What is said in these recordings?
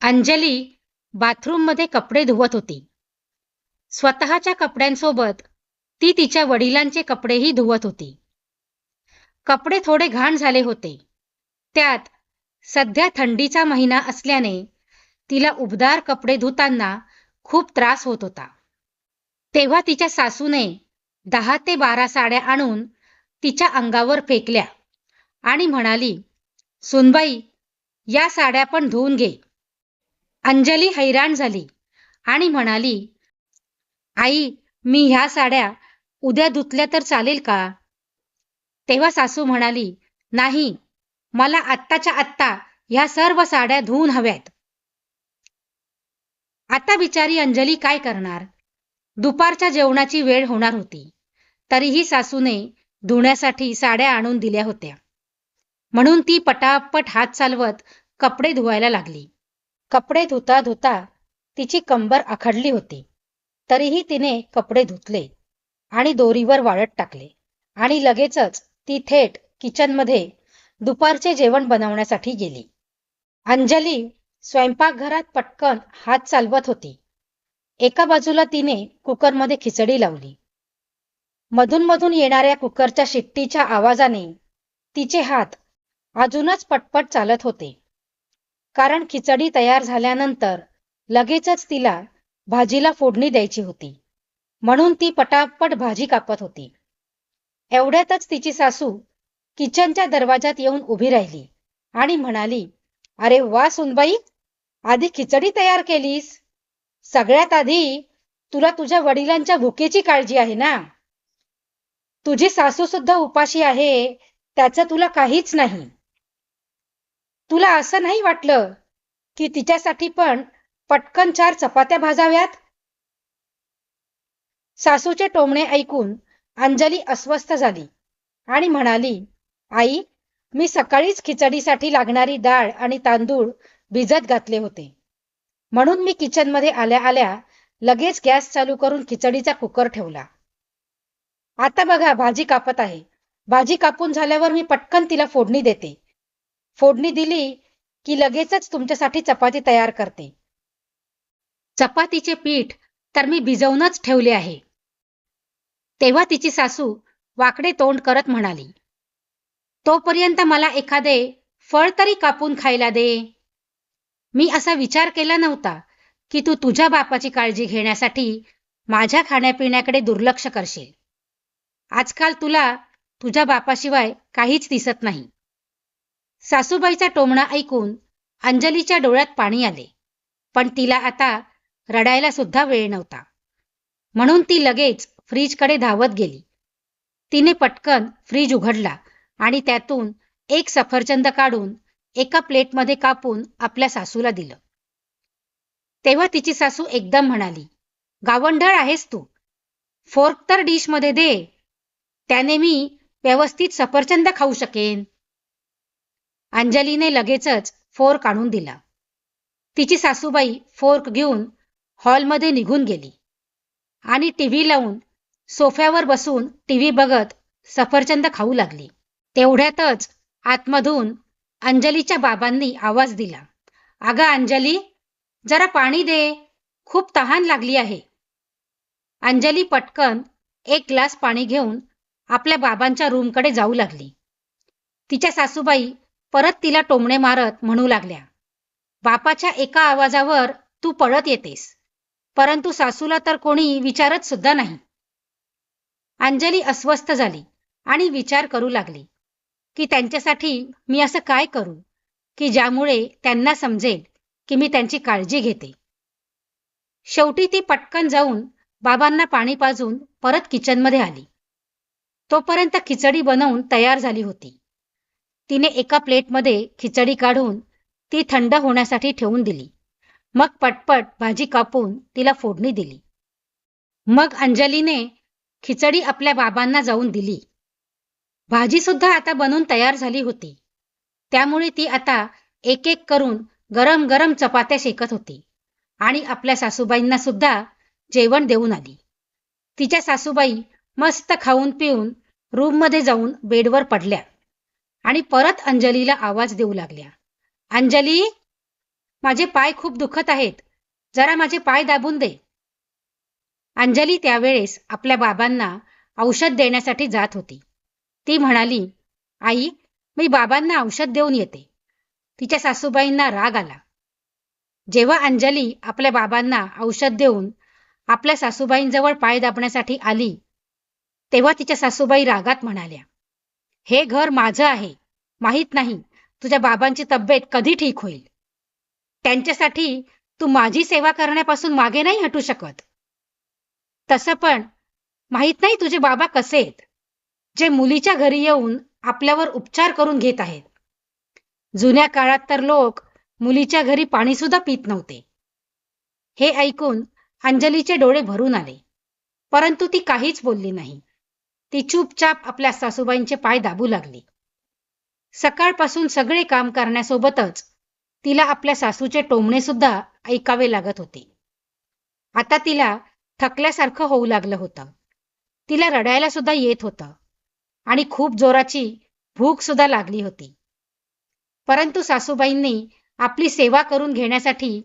अंजली बाथरूममध्ये कपडे धुवत होती. स्वतःच्या कपड्यांसोबत ती तिच्या वडिलांचे कपडेही धुवत होती. कपडे थोडे घाण झाले होते. त्यात सध्या थंडीचा महिना असल्याने तिला उबदार कपडे धुताना खूप त्रास होत होता. तेव्हा तिच्या सासूने दहा ते बारा साड्या आणून तिच्या अंगावर फेकल्या आणि म्हणाली सुनबाई या साड्या पण धुवून घे. अंजली हैराण झाली आणि म्हणाली आई मी ह्या साड्या उद्या धुतल्या तर चालेल का? तेव्हा सासू म्हणाली नाही मला आत्ताच्या आत्ता ह्या सर्व साड्या धुवून हव्यात. आता बिचारी अंजली काय करणार? दुपारच्या जेवणाची वेळ होणार होती. तरीही सासूने धुण्यासाठी साड्या आणून दिल्या होत्या. म्हणून ती पटापट हात चालवत कपडे धुवायला लागली. कपडे धुता धुता तिची कंबर आखडली होती. तरीही तिने कपडे धुतले आणि दोरीवर वाळत टाकले. आणि लगेचच ती थेट किचनमध्ये दुपारचे जेवण बनवण्यासाठी गेली. अंजली स्वयंपाकघरात पटकन हात चालवत होती. एका बाजूला तिने कुकरमध्ये खिचडी लावली. मधून मधून येणाऱ्या कुकरच्या शिट्टीच्या आवाजाने तिचे हात अजूनच पटपट चालत होते. कारण खिचडी तयार झाल्यानंतर लगेचच तिला भाजीला फोडणी द्यायची होती. म्हणून ती पटापट भाजी कापत होती. एवढ्यातच तिची सासू किचनच्या दरवाजात येऊन उभी राहिली आणि म्हणाली अरे वा सुनबाई आधी खिचडी तयार केलीस. सगळ्यात आधी तुला तुझ्या वडिलांच्या भुकेची काळजी आहे ना? तुझी सासू सुद्धा उपाशी आहे त्याचं तुला काहीच नाही. तुला असं नाही वाटलं की तिच्यासाठी पण पटकन चार चपात्या भाजाव्यात? सासूचे टोमणे ऐकून अंजली अस्वस्थ झाली आणि म्हणाली आई मी सकाळीच खिचडीसाठी लागणारी डाळ आणि तांदूळ भिजत घातले होते. म्हणून मी किचनमध्ये आल्या आल्या लगेच गॅस चालू करून खिचडीचा कुकर ठेवला. आता बघा भाजी कापत आहे. भाजी कापून झाल्यावर मी पटकन तिला फोडणी देते. फोडणी दिली की लगेचच तुमच्यासाठी चपाती तयार करते. चपातीचे पीठ तर मी भिजवूनच ठेवले आहे. तेव्हा तिची सासू वाकडे तोंड करत म्हणाली तोपर्यंत मला एखादे फळ तरी कापून खायला दे. मी असा विचार केला नव्हता की तू तुझ्या बापाची काळजी घेण्यासाठी माझ्या खाण्यापिण्याकडे दुर्लक्ष करशील. आजकाल तुला तुझ्या बापाशिवाय काहीच दिसत नाही. सासूबाईचा टोमणा ऐकून अंजलीच्या डोळ्यात पाणी आले. पण तिला आता रडायला सुद्धा वेळ नव्हता. म्हणून ती लगेच फ्रीजकडे धावत गेली. तिने पटकन फ्रीज उघडला आणि त्यातून एक सफरचंद काढून एका प्लेटमध्ये कापून आपल्या सासूला दिलं. तेव्हा तिची सासू एकदम म्हणाली गावंढळ आहेस तू. फोर्क तर डिशमध्ये दे. त्याने मी व्यवस्थित सफरचंद खाऊ शकेन. अंजलीने लगेचच फोर्क आणून दिला. तिची सासूबाई फोर्क घेऊन हॉलमध्ये निघून गेली आणि टीव्ही लावून सोफ्यावर बसून टीव्ही बघत सफरचंद खाऊ लागली. तेवढ्यातच आतमधून अंजलीच्या बाबांनी आवाज दिला. अगं अंजली जरा पाणी दे. खूप तहान लागली आहे. अंजली पटकन एक ग्लास पाणी घेऊन आपल्या बाबांच्या रूमकडे जाऊ लागली. तिच्या सासूबाई परत तिला टोमणे मारत म्हणू लागल्या. बापाच्या एका आवाजावर तू पळत येतेस. परंतु सासूला तर कोणी विचारत सुद्धा नाही. अंजली अस्वस्थ झाली आणि विचार करू लागली की त्यांच्यासाठी मी असं काय करू की ज्यामुळे त्यांना समजेल की मी त्यांची काळजी घेते. शेवटी ती पटकन जाऊन बाबांना पाणी पाजून परत किचनमध्ये आली. तोपर्यंत खिचडी बनवून तयार झाली होती. तिने एका प्लेटमध्ये खिचडी काढून ती थंड होण्यासाठी ठेवून दिली. मग पटपट भाजी कापून तिला फोडणी दिली. मग अंजलीने खिचडी आपल्या बाबांना जाऊन दिली. भाजी सुद्धा आता बनून तयार झाली होती. त्यामुळे ती आता एक एक करून गरम गरम चपात्या शेकत होती आणि आपल्या सासूबाईंना सुद्धा जेवण देऊन आली. तिच्या सासूबाई मस्त खाऊन पिऊन रूममध्ये जाऊन बेडवर पडल्या. आणि परत अंजलीला आवाज देऊ लागल्या. अंजली माझे पाय खूप दुखत आहेत. जरा माझे पाय दाबून दे. अंजली त्यावेळेस आपल्या बाबांना औषध देण्यासाठी जात होती. ती म्हणाली आई मी बाबांना औषध देऊन येते. तिच्या सासूबाईंना राग आला. जेव्हा अंजली आपल्या बाबांना औषध देऊन आपल्या सासूबाईंजवळ पाय दाबण्यासाठी आली तेव्हा तिच्या सासूबाई रागात म्हणाल्या हे घर माझं आहे. माहीत नाही तुझ्या बाबांची तब्येत कधी ठीक होईल? त्यांच्यासाठी तू माझी सेवा करण्यापासून मागे नाही हटू शकत. तसं पण माहीत नाही तुझे बाबा कसे आहेत जे मुलीच्या घरी येऊन आपल्यावर उपचार करून घेत आहेत. जुन्या काळात तर लोक मुलीच्या घरी पाणी सुद्धा पित नव्हते. हे ऐकून अंजलीचे डोळे भरून आले परंतु ती काहीच बोलली नाही. ती चुपचाप आपल्या सासूबाईंचे पाय दाबू लागली. सकाळपासून सगळे काम करण्यासोबतच तिला आपल्या सासूचे टोमणे सुद्धा ऐकावे लागत होते. आता तिला थकल्यासारखं होऊ लागलं होतं. तिला रडायला सुद्धा येत होतं आणि खूप जोराची भूक सुद्धा लागली होती. परंतु सासूबाईंनी आपली सेवा करून घेण्यासाठी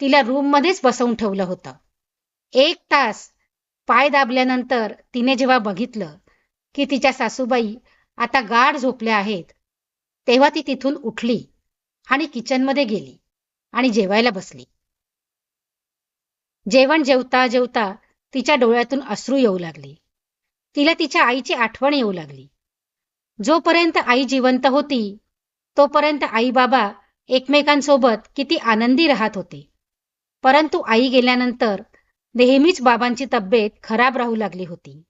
तिला रूममध्येच बसवून ठेवलं होतं. एक तास पाय दाबल्यानंतर तिने जेव्हा बघितलं की तिच्या सासूबाई आता गाढ झोपल्या आहेत तेव्हा ती तिथून उठली आणि किचनमध्ये गेली आणि जेवायला बसली. जेवण जेवता जेवता तिच्या डोळ्यातून अश्रू येऊ लागली. तिला तिच्या आईची आठवण येऊ लागली. जोपर्यंत आई जिवंत होती तोपर्यंत आई बाबा एकमेकांसोबत किती आनंदी राहत होते. परंतु आई गेल्यानंतर नेहमीच बाबांची तब्येत खराब राहू लागली होती.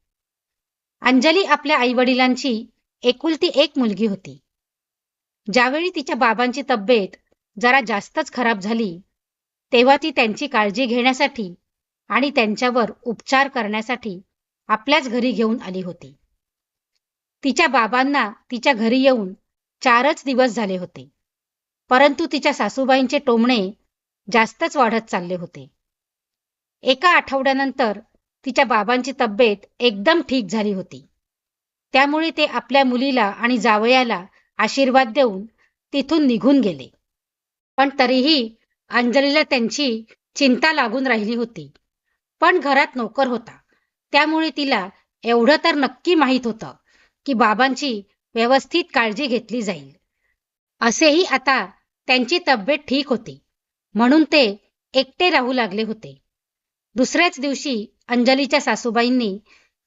अंजली आपल्या आईवडिलांची एकुलती एक मुलगी होती. ज्यावेळी तिच्या बाबांची तब्येत जरा जास्तच खराब झाली तेव्हा ती त्यांची काळजी घेण्यासाठी आणि त्यांच्यावर उपचार करण्यासाठी आपल्याच घरी घेऊन आली होती. तिच्या बाबांना तिच्या घरी येऊन चारच दिवस झाले होते परंतु तिच्या सासूबाईंचे टोमणे जास्तच वाढत चालले होते. एका आठवड्यानंतर तिच्या बाबांची तब्येत एकदम ठीक झाली होती. त्यामुळे ते आपल्या मुलीला आणि जावयाला आशीर्वाद देऊन तिथून निघून गेले. पण तरीही अंजलीला त्यांची चिंता लागून राहिली होती. पण घरात नोकर होता. त्यामुळे तिला एवढं तर नक्की माहीत होतं की बाबांची व्यवस्थित काळजी घेतली जाईल. असेही आता त्यांची तब्येत ठीक होती. म्हणून ते एकटे राहू लागले होते. दुसऱ्याच दिवशी अंजलीच्या सासूबाईंनी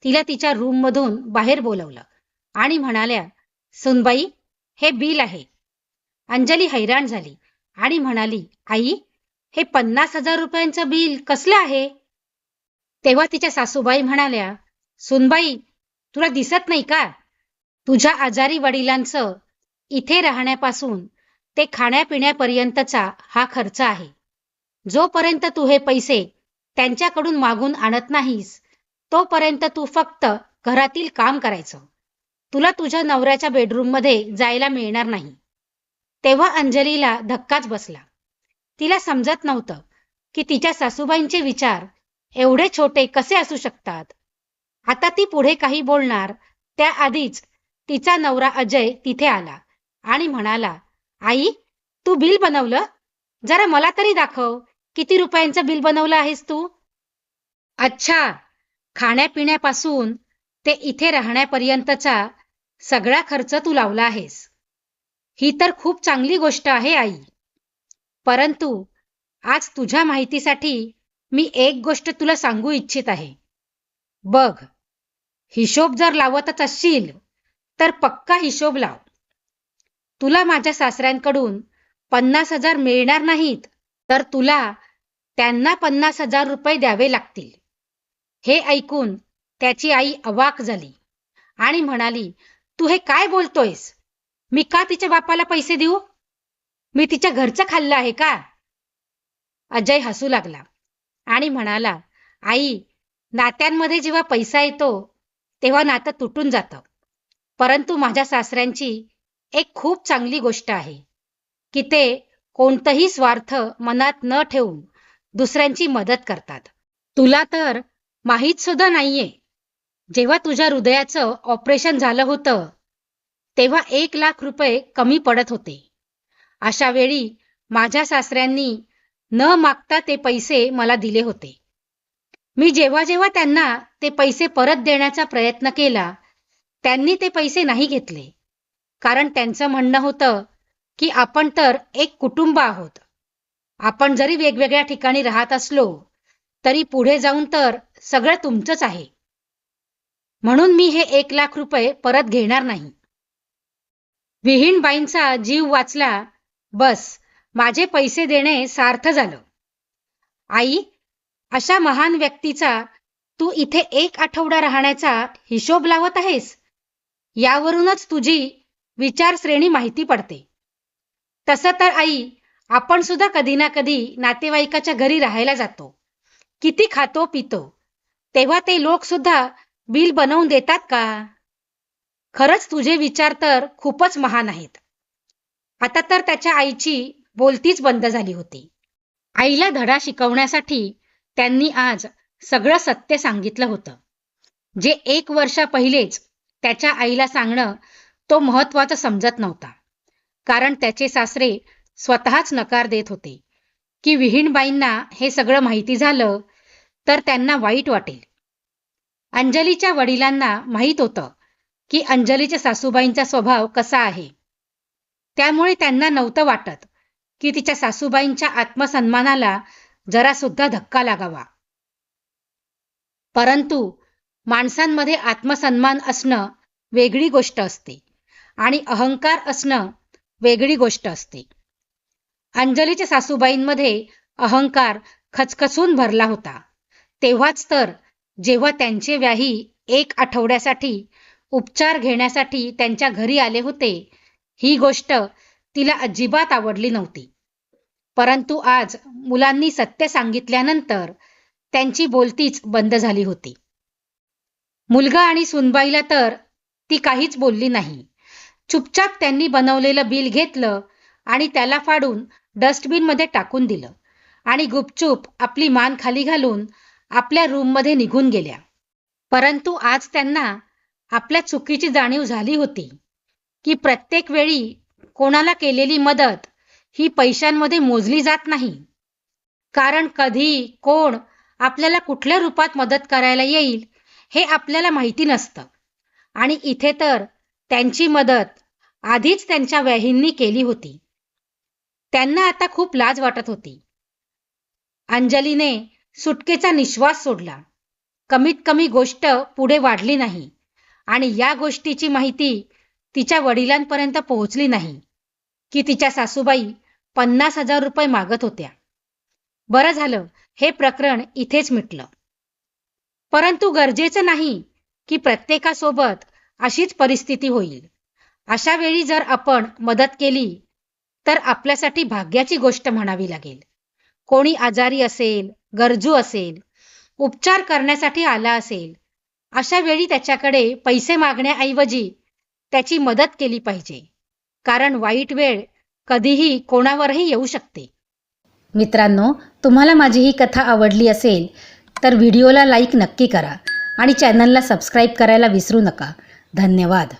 तिला तिच्या रूममधून बाहेर बोलवलं आणि म्हणाल्या सुनबाई हे बिल आहे. अंजली हैराण झाली आणि म्हणाली आई हे पन्नास हजार रुपयांचं बिल कसलं आहे? तेव्हा तिच्या सासूबाई म्हणाल्या सुनबाई तुला दिसत नाही का? तुझ्या आजारी वडिलांचं इथे राहण्यापासून ते खाण्यापिण्यापर्यंतचा हा खर्च आहे. जोपर्यंत तू हे पैसे त्यांच्याकडून मागून आणत नाहीस. तोपर्यंत तू फक्त घरातील काम करायचं. तुला तुझ्या नवऱ्याच्या बेडरूममध्ये जायला मिळणार नाही. तेव्हा अंजलीला धक्काच बसला. तिला समजत नव्हतं की तिच्या सासूबाईंचे विचार एवढे छोटे कसे असू शकतात? आता ती पुढे काही बोलणार त्याआधीच तिचा नवरा अजय तिथे आला आणि म्हणाला आई तू बिल बनवलं? जरा मला तरी दाखव. किती रुपयांचं बिल बनवलं आहेस तू? अच्छा खाण्यापिण्यापासून ते इथे राहण्यापर्यंतचा सगळा खर्च तू लावला आहेस. ही तर खूप चांगली गोष्ट आहे आई. परंतु आज तुझ्या माहितीसाठी मी एक गोष्ट तुला सांगू इच्छित आहे. बघ हिशोब जर लावतच असशील तर पक्का हिशोब लाव. तुला माझ्या सासऱ्यांकडून पन्नास हजार मिळणार नाहीत तर तुला त्यांना पन्नास हजार रुपये द्यावे लागतील. हे ऐकून त्याची आई अवाक झाली आणि म्हणाली तू हे काय बोलतोयस? मी का तिच्या बापाला पैसे देऊ? मी तिच्या घरचं खाल्लं आहे का? अजय हसू लागला आणि म्हणाला आई नात्यांमध्ये जेव्हा पैसा येतो तेव्हा नातं तुटून जातं. परंतु माझ्या सासऱ्यांची एक खूप चांगली गोष्ट आहे की ते कोणतंही स्वार्थ मनात न ठेवून दुसऱ्यांची मदत करतात. तुला तर माहीत सुद्धा नाहीये. जेव्हा तुझ्या हृदयाचं ऑपरेशन झालं होतं तेव्हा एक लाख रुपये कमी पडत होते. अशा वेळी माझ्या सासऱ्यांनी न मागता ते पैसे मला दिले होते. मी जेव्हा जेव्हा त्यांना ते पैसे परत देण्याचा प्रयत्न केला त्यांनी ते पैसे नाही घेतले. कारण त्यांचं म्हणणं होतं की आपण तर एक कुटुंब आहोत. आपण जरी वेगवेगळ्या ठिकाणी राहत असलो तरी पुढे जाऊन तर सगळं तुमचंच आहे. म्हणून मी हे एक लाख रुपये परत घेणार नाही. विहीणबाईंचा जीव वाचला बस माझे पैसे देणे सार्थ झालं. आई अशा महान व्यक्तीचा तू इथे एक आठवडा राहण्याचा हिशोब लावत आहेस? यावरूनच तुझी विचारश्रेणी माहिती पडते. तसं तर आई आपण सुद्धा कधी ना कधी नातेवाईकाच्या घरी राहायला जातो. किती खातो पितो. तेव्हा ते लोक सुद्धा बिल बनवून देतात का? खरंच तुझे विचार तर खूपच महान आहेत. आता तर त्याच्या आईची बोलतीच बंद झाली होती. आईला धडा शिकवण्यासाठी त्यांनी आज सगळं सत्य सांगितलं होतं. जे एक वर्षा पहिलेच त्याच्या आईला सांगणं तो महत्वाचं समजत नव्हता. कारण त्याचे सासरे स्वतःच नकार देत होते. की विहीणबाईंना हे सगळं माहिती झालं तर त्यांना वाईट वाटेल. अंजलीच्या वडिलांना माहीत होतं की अंजलीच्या सासूबाईंचा स्वभाव कसा आहे. त्यामुळे त्यांना नव्हतं वाटत की तिच्या सासूबाईंच्या आत्मसन्मानाला जरा सुद्धा धक्का लागावा. परंतु माणसांमध्ये आत्मसन्मान असणं वेगळी गोष्ट असते आणि अहंकार असणं वेगळी गोष्ट असते. अंजलीच्या सासूबाईंमध्ये अहंकार खचखचून भरला होता. तेव्हाच तर जेव्हा त्यांचे व्याही एक आठवड्यासाठी उपचार घेण्यासाठी त्यांच्या घरी आले होते ही गोष्ट तिला अजिबात आवडली नव्हती. परंतु आज मुलांनी सत्य सांगितल्यानंतर त्यांची बोलतीच बंद झाली होती. मुलगा आणि सुनबाईला तर ती काहीच बोलली नाही. चुपचाप त्यांनी बनवलेलं बिल घेतलं आणि त्याला फाडून डस्टबिनमध्ये टाकून दिलं. आणि गुपचूप आपली मान खाली घालून आपल्या रूममध्ये निघून गेल्या. परंतु आज त्यांना आपल्या चुकीची जाणीव झाली होती की प्रत्येक वेळी कोणाला केलेली मदत ही पैशांमध्ये मोजली जात नाही. कारण कधी कोण आपल्याला कुठल्या रूपात मदत करायला येईल हे आपल्याला माहिती नसतं. आणि इथे तर त्यांची मदत आधीच त्यांच्या व्याहींनी केली होती. त्यांना आता खूप लाज वाटत होती. अंजलीने सुटकेचा निश्वास सोडला. कमीत कमी गोष्ट पुढे वाढली नाही आणि या गोष्टीची माहिती तिच्या वडिलांपर्यंत पोहोचली नाही की तिच्या सासूबाई पन्नास हजार रुपये मागत होत्या. बरं झालं हे प्रकरण इथेच मिटलं. परंतु गरजेचं नाही की प्रत्येकासोबत अशीच परिस्थिती होईल. अशा वेळी जर आपण मदत केली तर आपल्यासाठी भाग्याची गोष्ट म्हणावी लागेल. कोणी आजारी असेल गरजू असेल उपचार करण्यासाठी आला असेल अशा वेळी त्याच्याकडे पैसे मागण्याऐवजी त्याची मदत केली पाहिजे. कारण वाईट वेळ कधीही कोणावरही येऊ शकते. मित्रांनो तुम्हाला माझी ही कथा आवडली असेल तर व्हिडिओला लाईक नक्की करा आणि चॅनलला सबस्क्राईब करायला विसरू नका. धन्यवाद.